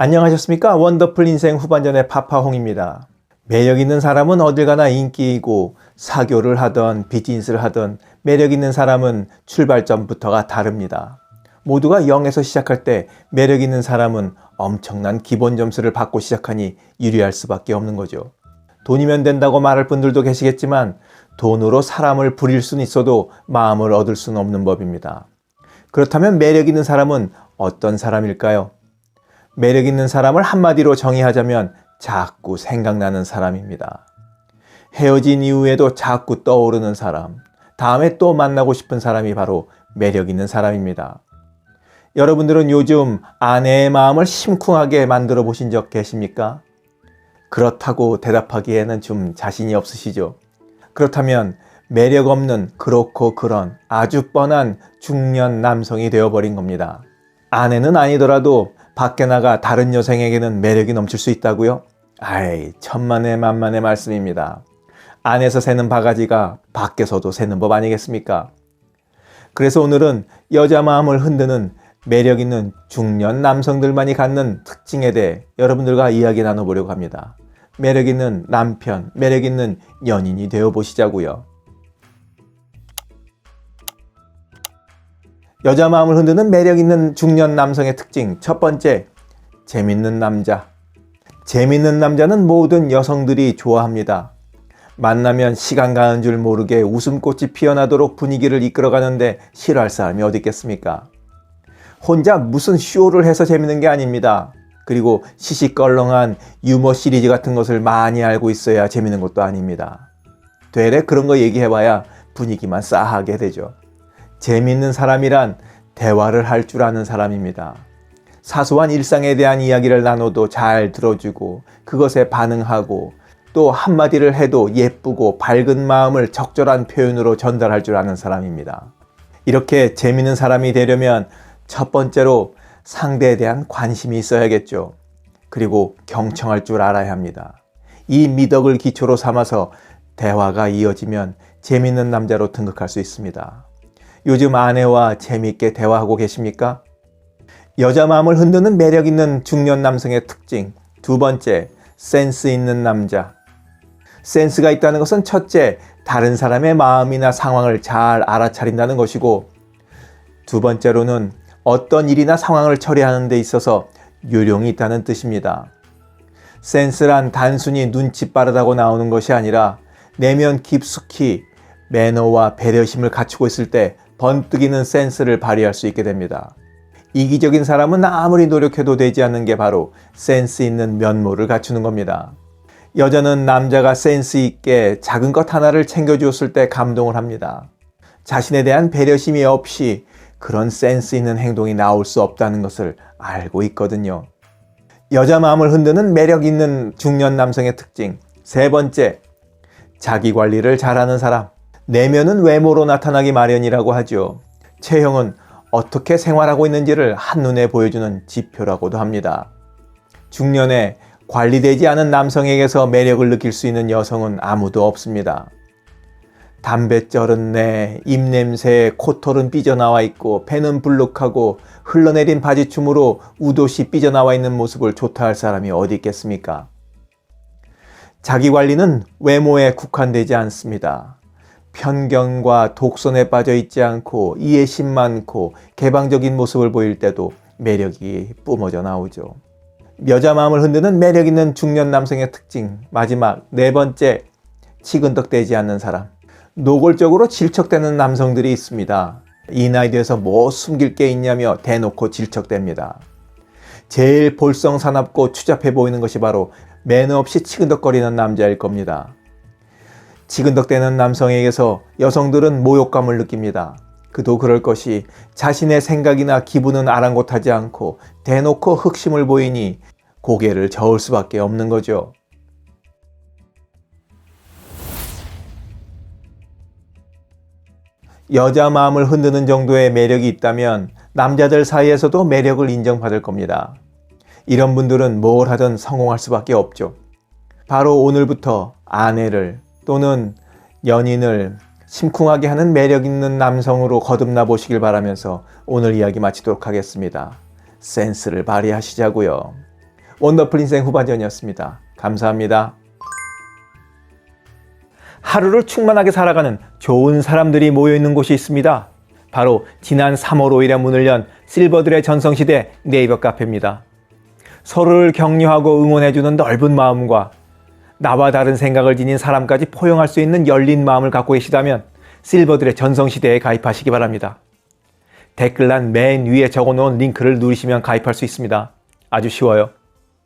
안녕하셨습니까? 원더풀 인생 후반전의 파파홍입니다. 매력 있는 사람은 어딜 가나 인기이고 사교를 하던 비즈니스를 하던 매력 있는 사람은 출발점부터가 다릅니다. 모두가 0에서 시작할 때 매력 있는 사람은 엄청난 기본 점수를 받고 시작하니 유리할 수밖에 없는 거죠. 돈이면 된다고 말할 분들도 계시겠지만 돈으로 사람을 부릴 수는 있어도 마음을 얻을 수는 없는 법입니다. 그렇다면 매력 있는 사람은 어떤 사람일까요? 매력 있는 사람을 한마디로 정의하자면 자꾸 생각나는 사람입니다. 헤어진 이후에도 자꾸 떠오르는 사람, 다음에 또 만나고 싶은 사람이 바로 매력 있는 사람입니다. 여러분들은 요즘 아내의 마음을 심쿵하게 만들어 보신 적 계십니까? 그렇다고 대답하기에는 좀 자신이 없으시죠? 그렇다면 매력 없는 그렇고 그런 아주 뻔한 중년 남성이 되어버린 겁니다. 아내는 아니더라도 밖에 나가 다른 여성에게는 매력이 넘칠 수 있다고요? 아이, 천만의 만만의 말씀입니다. 안에서 새는 바가지가 밖에서도 새는 법 아니겠습니까? 그래서 오늘은 여자 마음을 흔드는 매력 있는 중년 남성들만이 갖는 특징에 대해 여러분들과 이야기 나눠보려고 합니다. 매력 있는 남편, 매력 있는 연인이 되어 보시자고요. 여자 마음을 흔드는 매력 있는 중년 남성의 특징. 첫 번째, 재밌는 남자. 재밌는 남자는 모든 여성들이 좋아합니다. 만나면 시간 가는 줄 모르게 웃음꽃이 피어나도록 분위기를 이끌어가는데 싫어할 사람이 어디 있겠습니까? 혼자 무슨 쇼를 해서 재밌는 게 아닙니다. 그리고 시시껄렁한 유머 시리즈 같은 것을 많이 알고 있어야 재밌는 것도 아닙니다. 되레 그런 거 얘기해봐야 분위기만 싸하게 되죠. 재밌는 사람이란 대화를 할 줄 아는 사람입니다. 사소한 일상에 대한 이야기를 나눠도 잘 들어주고 그것에 반응하고 또 한마디를 해도 예쁘고 밝은 마음을 적절한 표현으로 전달할 줄 아는 사람입니다. 이렇게 재밌는 사람이 되려면 첫 번째로 상대에 대한 관심이 있어야겠죠. 그리고 경청할 줄 알아야 합니다. 이 미덕을 기초로 삼아서 대화가 이어지면 재밌는 남자로 등극할 수 있습니다. 요즘 아내와 재미있게 대화하고 계십니까? 여자 마음을 흔드는 매력 있는 중년 남성의 특징. 두 번째, 센스 있는 남자. 센스가 있다는 것은 첫째, 다른 사람의 마음이나 상황을 잘 알아차린다는 것이고, 두 번째로는 어떤 일이나 상황을 처리하는 데 있어서 요령이 있다는 뜻입니다. 센스란 단순히 눈치 빠르다고 나오는 것이 아니라 내면 깊숙이 매너와 배려심을 갖추고 있을 때 번뜩이는 센스를 발휘할 수 있게 됩니다. 이기적인 사람은 아무리 노력해도 되지 않는 게 바로 센스 있는 면모를 갖추는 겁니다. 여자는 남자가 센스 있게 작은 것 하나를 챙겨주었을 때 감동을 합니다. 자신에 대한 배려심이 없이 그런 센스 있는 행동이 나올 수 없다는 것을 알고 있거든요. 여자 마음을 흔드는 매력 있는 중년 남성의 특징. 세 번째, 자기 관리를 잘하는 사람. 내면은 외모로 나타나기 마련이라고 하죠. 체형은 어떻게 생활하고 있는지를 한눈에 보여주는 지표라고도 합니다. 중년에 관리되지 않은 남성에게서 매력을 느낄 수 있는 여성은 아무도 없습니다. 담배 쩔은 내, 입냄새에 코털은 삐져나와 있고 배는 불룩하고 흘러내린 바지춤으로 우도시 삐져나와 있는 모습을 좋다 할 사람이 어디 있겠습니까? 자기 관리는 외모에 국한되지 않습니다. 편견과 독선에 빠져 있지 않고 이해심 많고 개방적인 모습을 보일 때도 매력이 뿜어져 나오죠. 여자 마음을 흔드는 매력 있는 중년 남성의 특징. 마지막 네 번째, 치근덕대지 않는 사람. 노골적으로 질척대는 남성들이 있습니다. 이 나이 되어서 뭐 숨길 게 있냐며 대놓고 질척댑니다. 제일 볼썽사납고 추잡해 보이는 것이 바로 매너 없이 치근덕거리는 남자일 겁니다. 치근덕대는 남성에게서 여성들은 모욕감을 느낍니다. 그도 그럴 것이 자신의 생각이나 기분은 아랑곳하지 않고 대놓고 흑심을 보이니 고개를 저을 수밖에 없는 거죠. 여자 마음을 흔드는 정도의 매력이 있다면 남자들 사이에서도 매력을 인정받을 겁니다. 이런 분들은 뭘 하든 성공할 수밖에 없죠. 바로 오늘부터 아내를 또는 연인을 심쿵하게 하는 매력 있는 남성으로 거듭나 보시길 바라면서 오늘 이야기 마치도록 하겠습니다. 센스를 발휘하시자고요. 원더풀 인생 후반전이었습니다. 감사합니다. 하루를 충만하게 살아가는 좋은 사람들이 모여 있는 곳이 있습니다. 바로 지난 3월 5일에 문을 연 실버들의 전성시대 네이버 카페입니다. 서로를 격려하고 응원해주는 넓은 마음과 나와 다른 생각을 지닌 사람까지 포용할 수 있는 열린 마음을 갖고 계시다면 실버들의 전성시대에 가입하시기 바랍니다. 댓글란 맨 위에 적어놓은 링크를 누르시면 가입할 수 있습니다. 아주 쉬워요.